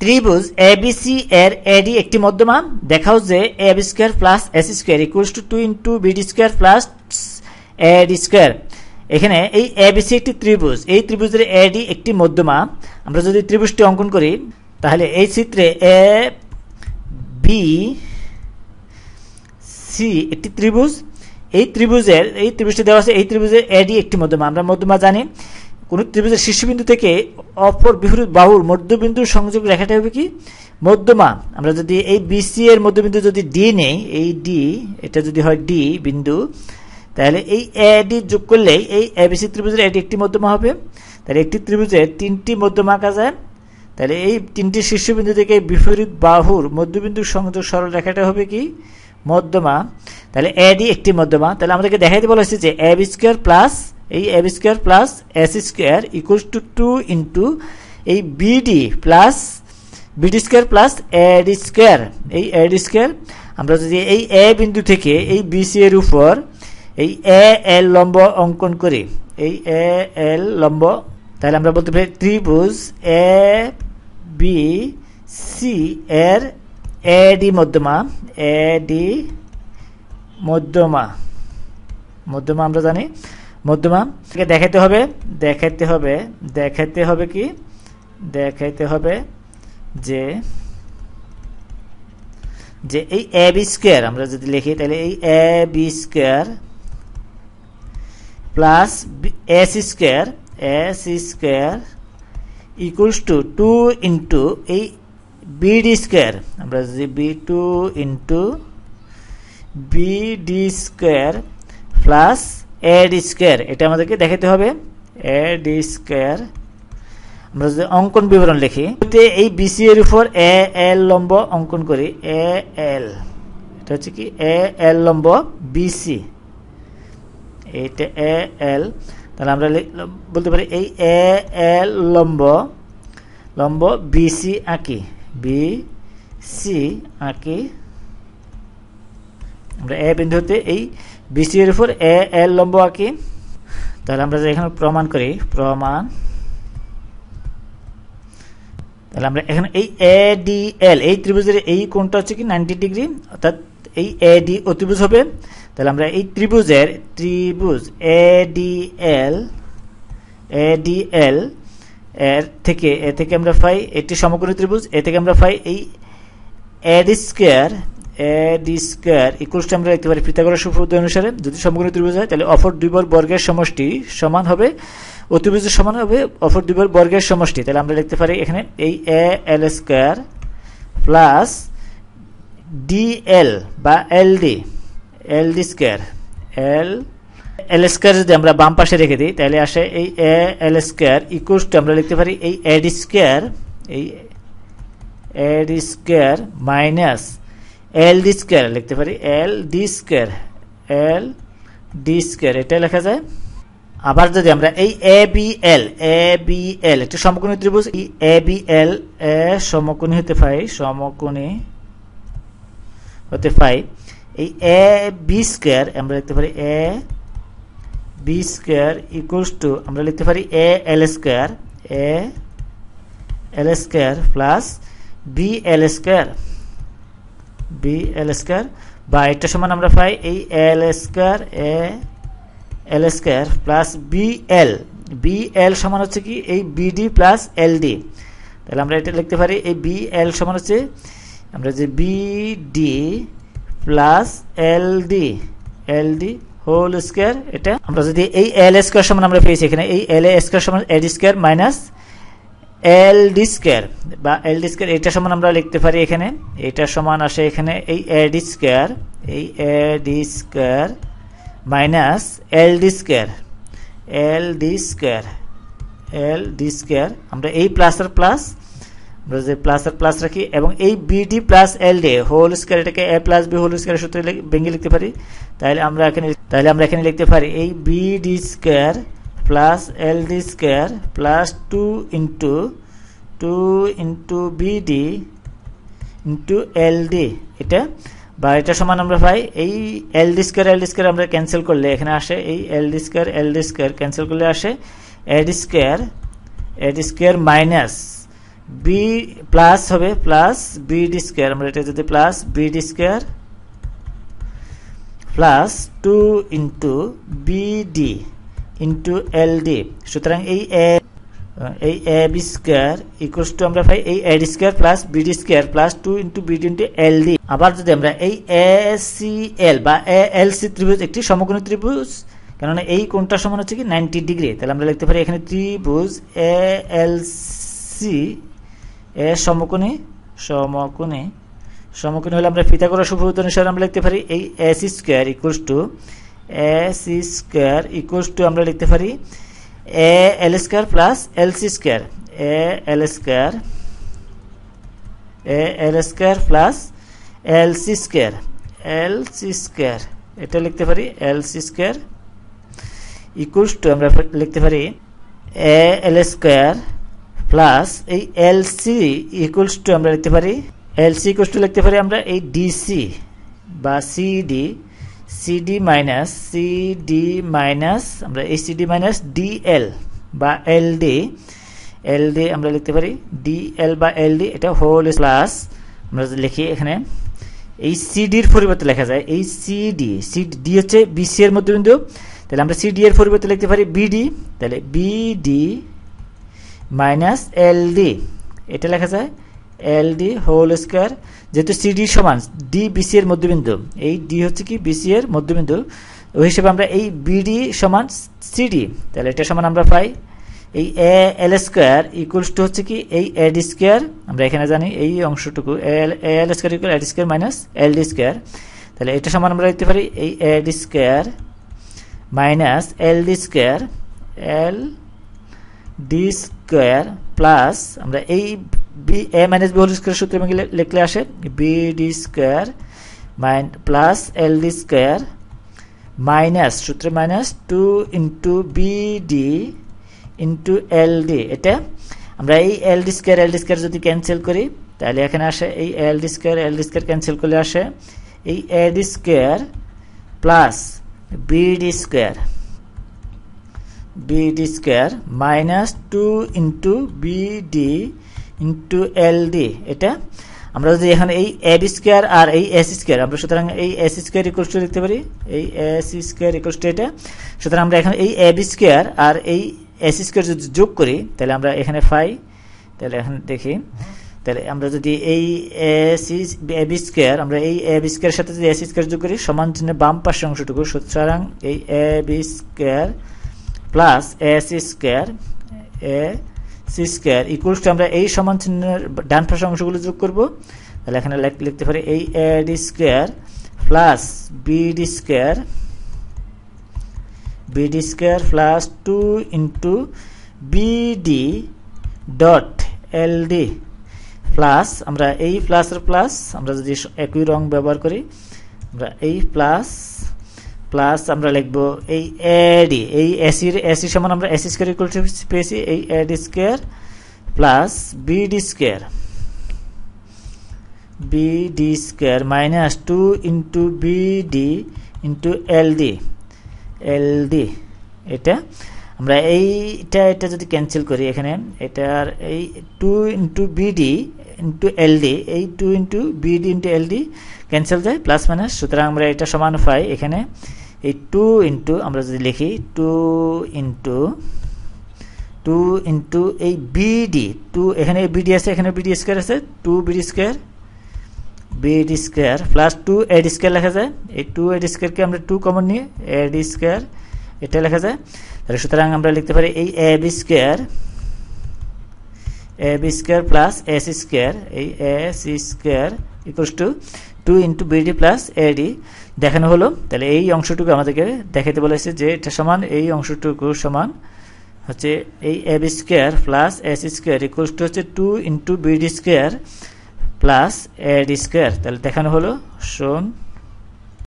ত্রিভুজ এবিসি এর এডি একটি মধ্যমা দেখাও যে A B square plus S square equals to two into BD square plus AD square এখানে এই এবিসি একটি ত্রিভুজ। এই ত্রিভুজের এডি একটি মধ্যমা আমরা যদি ত্রিভুজটি অঙ্কন করি, তাহলে এই চিত্রে এ বি সি একটি ত্রিভুজ। এই ত্রিভুজের, এই ত্রিভুজটি দেওয়া আছে, এই ত্রিভুজের এডি একটি মধ্যমা আমরা মধ্যমা জানি। কোন ত্রিভুজের শীর্ষবিন্দু থেকে অপর বিপরীত বাহুর মধ্যবিন্দুর সংযোগ রেখাটা হবে কি? মধ্যমা আমরা যদি এই বিসি এর মধ্যবিন্দু যদি ডি নেই, এই ডি এটা যদি হয় ডি বিন্দু, তাহলে এই এ ডি যোগ করলে এই এ এবিসি ত্রিভুজের এটি একটি মধ্যমা হবে। তাহলে একটি ত্রিভুজের তিনটি মধ্যমা আঁকা যায়। তাহলে এই তিনটি শীর্ষবিন্দু থেকে বিপরীত বাহুর মধ্যবিন্দুর সংযোগ সরল রেখাটা হবে কি? মধ্যমা। তাহলে এডি একটি মধ্যমা। তাহলে আমাদেরকে দেখাইতে বলা হয়েছে যে এ বি স্কোয়ার প্লাস এই A B square plus S square equals to two into এই BD plus BD square plus AD square এই এডি স্কোয়ার আমরা যদি এই এ বিন্দু থেকে এই বিসি এর উপর এই এ এল লম্ব অঙ্কন করি, এই এ এল লম্ব, তাহলে আমরা বলতে পারি ত্রিভুজ এ বি সি এর এডি মধ্যমা এ ডি মধ্যমা মধ্যমা আমরা জানি মধ্যমা দেখাতে হবে দেখাতে হবে দেখাতে হবে কি? দেখাইতে হবে যে যে এই এ বি স্কোয়ার আমরা যদি লিখি, তাহলে এই A B square plus S square S square equals to two into এই বিডি স্কোয়ার আমরা যদি B two into BD square plus A D square এটা আমাদেরকে দেখাতে হবে। এ ডি স্কোয়ার আমরা যদি অঙ্কন বিবরণ লিখি এই বিসি এর উপর এ এল লম্ব অঙ্কন করি। এ এল এটা হচ্ছে কি? এ এল লম্ব বিসি এইটা এ এল তাহলে আমরা বলতে পারি এই এ এল লম্ব লম্ব বিসি আঁকি। বি সি আঁকি। আমরা এ বিন্দুতে এই বিসি এর উপর এ এল লম্ব আঁকি। তাহলে আমরা যে এখানে প্রমাণ করি, প্রমাণ। তাহলে আমরা এখানে এই এ ডি এল এই ত্রিভুজের এই কোণটা হচ্ছে কি নাইনটি ডিগ্রি অর্থাৎ এই এ ডি অতিভুজ হবে। তাহলে আমরা এই ত্রিভুজের ত্রিভুজ A D L A D এল এর থেকে, এ থেকে আমরা পাই একটি সমকোণী ত্রিভুজ, এ থেকে আমরা পাই এই A D square A D square ইকুয়ালসটা আমরা লিখতে পারি পিথাগোরাস উপপাদ্য অনুসারে যদি সমকোণী ত্রিভুজ হয়, তাহলে অপর দুই বর্গের সমষ্টি সমান হবে, অতিভুজের সমান হবে অপর দুই বর্গের সমষ্টি। তাহলে আমরা লিখতে পারি এখানে এই A L square plus D L বা L D L D square L L square যদি আমরা বাম পাশে রেখে দিই, তাহলে আসে এই এ এল স্কোয়ার ইকুয়ালস আমরা লিখতে পারি এই এ ডি স্কোয়ার এই A D square minus L D square লিখতে পারি L D square L D square এটা লেখা যায়। আবার যদি আমরা এই A B L A B L একটি সমকোণী ত্রিভুজ এ বি এল এ সমকোণী হতে পাই, সমকোণী হতে পাই, এই এ বি স্কোয়ার আমরা লিখতে পারি A B square equals to আমরা লিখতে পারি A L square A L square plus B L square B L square বা এটা সমান আমরা পাই এই L square A L square plus B L B L সমান হচ্ছে কি এই বিডি প্লাস এল ডি তাহলে আমরা এটা লিখতে পারি এই বি এল সমান হচ্ছে আমরা যে BD plus L D L D whole square এটা আমরা যদি এই এল স্কোয়ার সমান আমরা পেয়েছি এখানে, এই এল এ স্কোয়ার সমান AD square minus L D square বা এল ডি স্কোয়ার এটা সমান আমরা লিখতে পারি এখানে। এটা সমান আসে এখানে, এই এডি স্কোয়ার এই AD square minus L D square L D square L D square আমরা এই প্লাস আর প্লাস আমরা যে প্লাস আর প্লাস রাখি, এবং এই BD plus L D whole square এটাকে A plus B whole square সূত্রে ভেঙে লিখতে পারি। তাহলে আমরা এখানে তাহলে আমরা এখানে লিখতে পারি, এই BD square D square plus two into two into BD into L D এটা বা এটা সমান আমরা পাই, এই L D square L D square আমরা ক্যান্সেল করলে এখানে আসে, এই L D square L D square cancel করলে আসে AD square AD square minus B plus হবে প্লাস বিডি স্কোয়ার আমরা এটা যদি plus BD square plus two into BD into L D সুতরাং এই এ এই A B square equals to আমরা পাই এই AD square plus BD square plus two into BD into L D আবার যদি আমরা এই এ সি এল বা এ এল সি ত্রিভুজ একটি সমকোণী ত্রিভুজ, কেননা এই কোণটা সমান হচ্ছে কি নাইনটি ডিগ্রি তাহলে আমরা লিখতে পারি এখানে ত্রিভুজ এ এল সি এ সমকোণী সমকোণী সমকোণী হলে আমরা ফিতাগোরাস উপপাদ্য অনুসারে আমরা লিখতে পারি এই A C square equals to A C square equals to আমরা লিখতে পারি A L square plus L C square A L square A L square plus L C square L C square এটা লিখতে পারি L C square equals to আমরা লিখতে পারি A L square plus এই এল সি ইকুয়ালস টু আমরা লিখতে পারি এল সি ইকুয়ালস টু লিখতে পারি আমরা এই ডিসি বা CD CD minus CD minus আমরা এই সিডি মাইনাস ডিএল বা এলডি এলডি আমরা লিখতে পারি ডিএল বা এলডি এটা হোল প্লাস আমরা লিখি এখানে। এই সিডির পরিবর্তে লেখা যায়, এই সিডি সিডি ডি হচ্ছে বিসি এর মধ্যবিন্দু, তাহলে আমরা সিডি এর পরিবর্তে লিখতে পারি বিডি তাহলে বিডি মাইনাস এলডি এটা লেখা যায়। এলডি হোল স্কোয়ার যেহেতু সিডি সমান ডি বিসি এর মধ্যবিন্দু। এই ডি হচ্ছে কি? বিসি এর মধ্যবিন্দু। ওই হিসেবে আমরা এই বিডি সমান সিডি তাহলে এটা সমান আমরা পাই। এই A L square equals to হচ্ছে কি? এই এড স্কোয়ার আমরা এখানে জানি এই অংশটুকু। L L square equal AD square minus L D square তাহলে এটা সমান আমরা লিখতে পারি এই AD square minus L D square L D square plus আমরা এই B A minus B whole square সূত্র লিখলে আসে B D square minus plus L D square minus সূত্রে minus two into B D into L D এটা আমরা এই L D square L D square যদি ক্যান্সেল করি, তাহলে এখানে আসে এই L D square L D square cancel করলে আসে এই A D square plus B D square B D square minus two into B D into L D এটা আমরা যদি এখানে এই এ বি স্কোয়ার আর এই এস স্কোয়ার আমরা সুতরাং এই এস স্কোয়ার ইকুয়ালস টু লিখতে পারি, এই এস স্কোয়ার ইকুয়ালস টু এটা। সুতরাং আমরা এখানে এই এ বি স্কোয়ার আর এই এস স্কোয়ার যদি যোগ করি, তাহলে আমরা এখানে পাই, তাহলে এখন দেখি। তাহলে আমরা যদি এই A C A B square আমরা এই এ বি স্কোয়ার সাথে যদি এস স্কোয়ার যোগ করি, সমান চিহ্নে বাম পাশের অংশটুকু, সুতরাং এই A B square plus A C square A C square equals to আমরা এই সমান চিহ্নের ডান পাশের অংশগুলো যোগ করব। তাহলে এখানে লিখতে পারি এই A D square plus B D square BD square plus two into BD dot L D plus আমরা এই প্লাসের প্লাস আমরা যদি একই রং ব্যবহার করি, আমরা এই প্লাস প্লাস আমরা লিখব এই এডি এই এসির এসি সমান আমরা এসি স্কোয়ার ইকুয়াল টু পেয়েছি, এই AD square plus BD square BD square minus two into BD into LD LD এটা আমরা এইটা, এটা যদি ক্যান্সেল করি এখানে, এটার এই two into BD into LD এই two into BD into LD cancel যায় প্লাস মাইনাস সুতরাং আমরা এটা সমান পাই এখানে। এই টু ইন্টু আমরা যদি লিখি টু ইন্টু টু ইন্টু এই বিডি টু এখানে বিডি আছে, এখানে বিডি স্কোয়ার আছে two BD square BD square plus two AD square লেখা যায়। এই টু এড স্কোয়ারকে আমরা টু কমন নিয়ে এড স্কোয়ার এটা লেখা যায়। তাহলে সুতরাং আমরা লিখতে পারি এই A B square A B square plus S square এই A C square equals to two into BD plus AD দেখানো হলো। তাহলে এই অংশটুকু আমাদেরকে দেখাতে বলেছে যে এটা সমান, এই অংশটুকু সমান হচ্ছে এই A B square plus S square equals to হচ্ছে two into BD square plus AD square তাহলে দেখানো হলো, শোন।